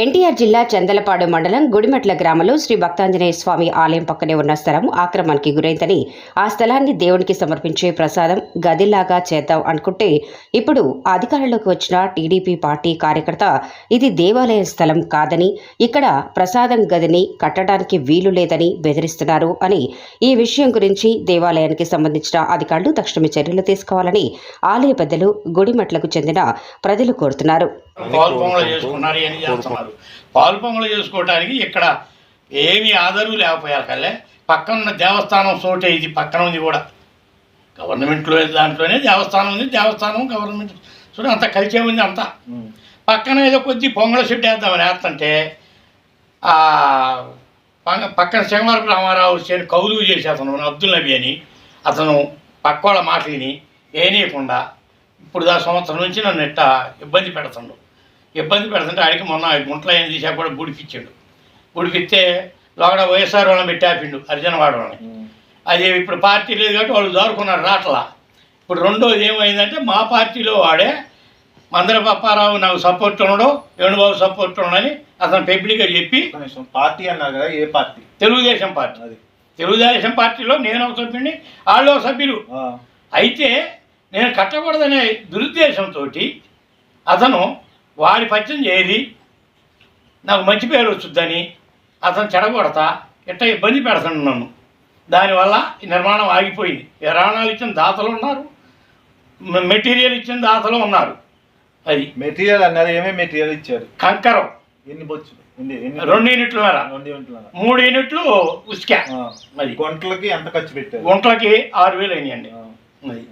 ఎన్టీఆర్ జిల్లా చందలపాడు మండలం గుడిమెట్ల గ్రామంలో శ్రీ భక్తాంజనేయ స్వామి ఆలయం పక్కనే ఉన్న స్థలం ఆక్రమణకి గురైందని ఆ స్థలాన్ని దేవునికి సమర్పించే ప్రసాదం గదిలాగా చేద్దాం అనుకుంటే ఇప్పుడు అధికారంలోకి వచ్చిన టీడీపీ పార్టీ కార్యకర్త ఇది దేవాలయ స్థలం కాదని ఇక్కడ ప్రసాదం గదిని కట్టడానికి వీలు లేదని బెదిరిస్తున్నారు అని ఈ విషయం గురించి దేవాలయానికి సంబంధించిన అధికారులు తక్షణమే చర్యలు తీసుకోవాలని ఆలయ పెద్దలు గుడిమెట్లకు చెందిన ప్రజలు కోరుతున్నారు. చేస్తున్నారు పాలు పొంగలు చేసుకోవడానికి ఇక్కడ ఏమీ ఆధారు లేకపోయారు కల్లే పక్కన ఉన్న దేవస్థానం చోటే ఇది పక్కన ఉంది కూడా. గవర్నమెంట్లో దాంట్లోనే దేవస్థానం ఉంది దేవస్థానం గవర్నమెంట్. చూడ అంత కలిసే ఉంది అంతా. పక్కన ఏదో కొద్ది పొంగల షెడ్ వేద్దామని వేస్తుంటే పక్కన సింగవరపు రామారావు చేని కౌలు చేసి అతను అబ్దుల్ నబీ అని అతను పక్క వాళ్ళ మాట విని ఏనీయకుండా ఇప్పుడు దా సంవత్సరం నుంచి నన్ను ఎట్ట ఇబ్బంది పెడుతుండు. ఇబ్బంది పెడుతుంటే ఆడికి మొన్న గుంట్లో ఏం తీసా కూడా గుడికిచ్చాడు గుడికిస్తే లోగడ వైఎస్ఆర్ వాళ్ళని పెట్టి ఆపిండు అర్జునవాడ వాళ్ళని. అది ఇప్పుడు పార్టీ లేదు కాబట్టి వాళ్ళు దారుకున్నారు రాట్లా. ఇప్పుడు రెండోది ఏమైందంటే మా పార్టీలో వాడే మందర పప్పారావు నాకు సపోర్ట్ ఉండడు వేణుబాబు సపోర్ట్ ఉండని అతను పబ్లిక్గా చెప్పి పార్టీ అన్నారు కదా ఏ పార్టీ? తెలుగుదేశం పార్టీ. అది. తెలుగుదేశం పార్టీలో నేను ఒక సభ్యుడిని వాళ్ళు ఒక సభ్యులు. అయితే నేను కట్టకూడదనే దురుద్దేశంతో అతను వాడి పచ్చం చేరి నాకు మంచి పేరు వచ్చుద్దని అతను చెడగొడతా ఇట్ట ఇబ్బంది పెడతాను నన్ను. దానివల్ల ఈ నిర్మాణం ఆగిపోయింది. విరాణాలు ఇచ్చిన దాతలు ఉన్నారు మెటీరియల్ ఇచ్చిన దాతలు ఉన్నారు. అది మెటీరియల్ అన్నారు ఏమేమి మెటీరియల్ ఇచ్చారు? కంకరం. ఎన్ని ఎన్ని రెండు యూనిట్ల మూడు యూనిట్లు ఉస్కా. అది. గుంటలకి ఎంత ఖర్చు పెట్టారు? గుంటలకి ఆరు వేలు అయినాయండి. అది.